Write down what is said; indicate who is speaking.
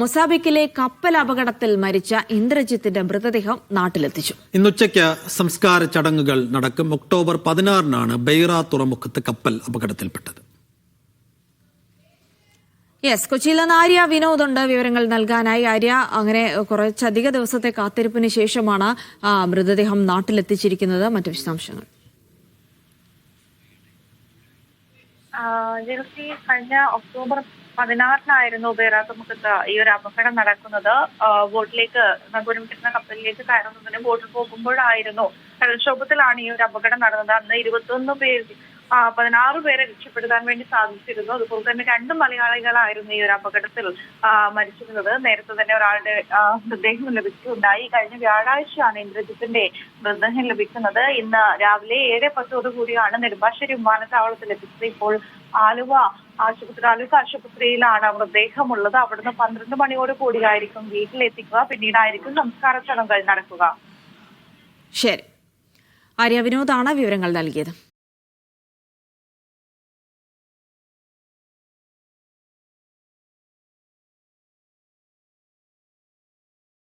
Speaker 1: മൊസാബിക്കിലെ കപ്പൽ അപകടത്തിൽ മരിച്ച ഇന്ദ്രജിത്തിന്റെ മൃതദേഹം നാട്ടിലെത്തിച്ചു.
Speaker 2: ഇന്നുച്ചയ്ക്ക് സംസ്കാര ചടങ്ങുകൾ നടക്കും. ഒക്ടോബർ പതിനാറിനാണ് ബെയ്റ തുറമുഖത്ത് കപ്പൽ അപകടത്തിൽപ്പെട്ടത്.
Speaker 1: യെസ് കൊച്ചിയിൽ നിന്ന് ആര്യ വിനോദുണ്ട് വിവരങ്ങൾ നൽകാനായി ആര്യ അങ്ങനെ കുറച്ചധിക ദിവസത്തെ കാത്തിരിപ്പിന് ശേഷമാണ് മൃതദേഹം നാട്ടിലെത്തിച്ചിരിക്കുന്നത്. മറ്റു വിശദാംശങ്ങൾ.
Speaker 3: കഴിഞ്ഞ ഒക്ടോബർ പതിനാറിനായിരുന്നു ബേറാത്തുമുഖത്ത് ഈ ഒരു അപകടം നടക്കുന്നത്. ബോട്ടിലേക്ക് നഗരമിക്കുന്ന കപ്പലിലേക്ക് കയറുന്നതിന് ബോട്ടിൽ പോകുമ്പോഴായിരുന്നു കടൽക്ഷോഭത്തിലാണ് ഈ ഒരു അപകടം നടന്നത്. അന്ന് ഇരുപത്തൊന്ന് പേർ പതിനാറ് പേരെ രക്ഷപ്പെടുത്താൻ വേണ്ടി സാധിച്ചിരുന്നു. അതുപോലെ തന്നെ രണ്ട് മലയാളികളായിരുന്നു ഈ ഒരു അപകടത്തിൽ മരിച്ചിരുന്നത്. നേരത്തെ തന്നെ ഒരാളുടെ മൃതദേഹം ലഭിക്കുകയുണ്ടായി കഴിഞ്ഞ വ്യാഴാഴ്ചയാണ് ഇന്ദ്രജിത്തിന്റെ മൃതദേഹം ലഭിക്കുന്നത്. ഇന്ന് രാവിലെ ഏഴ് പത്തോടു കൂടിയാണ് നെടുമ്പാശ്ശേരി വിമാനത്താവളത്തിൽ എത്തിച്ചത്. ഇപ്പോൾ ആലുവ ആശുപത്രി ആലുവ ആശുപത്രിയിലാണ് മൃതദേഹമുള്ളത്. അവിടുന്ന് പന്ത്രണ്ട് മണിയോട് കൂടിയായിരിക്കും വീട്ടിലെത്തിക്കുക. പിന്നീടായിരിക്കും സംസ്കാര ചടങ്ങുകൾ നടക്കുക.
Speaker 1: ശരി. ആര്യ വിനോദാണ് വിവരങ്ങൾ നൽകിയത്.